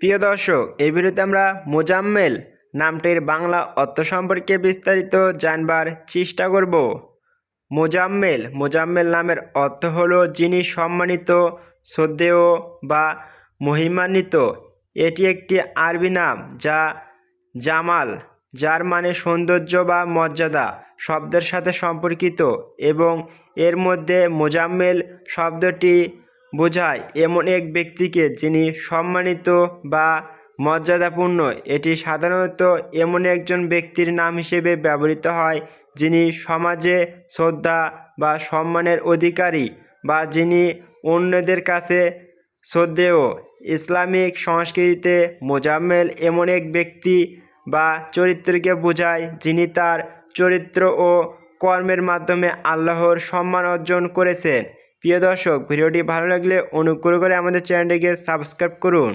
প্রিয় দর্শক এই ভিডিওতে আমরা মোজাম্মেল নামটির বাংলা অর্থ সম্পর্কে বিস্তারিত জানবার চেষ্টা করব। মোজাম্মেল মোজাম্মেল নামের অর্থ হলো যিনি সম্মানিত, শ্রদ্ধেয় বা মহিমান্বিত। এটি একটি আরবি নাম যা জামাল, যার মানে সৌন্দর্য বা মর্যাদা শব্দের সাথে সম্পর্কিত এবং এর মধ্যে মোজাম্মেল শব্দটি বোঝায় এমন এক ব্যক্তিকে যিনি সম্মানিত বা মর্যাদাপূর্ণ। এটি সাধারণত এমন একজন ব্যক্তির নাম হিসেবে ব্যবহৃত হয়, যিনি সমাজে শ্রদ্ধা বা সম্মানের অধিকারী বা যিনি অন্যদের কাছে শ্রদ্ধেয়। ইসলামিক সংস্কৃতিতে মোজাম্মেল এমন এক ব্যক্তি বা চরিত্রকে বোঝায়, যিনি তার চরিত্র ও কর্মের মাধ্যমে আল্লাহর সম্মান অর্জন করেছেন। প্রিয় দর্শক ভিডিওটি ভালো লাগলে অনুগ্রহ করে আমাদের চ্যানেলটিকে সাবস্ক্রাইব করুন।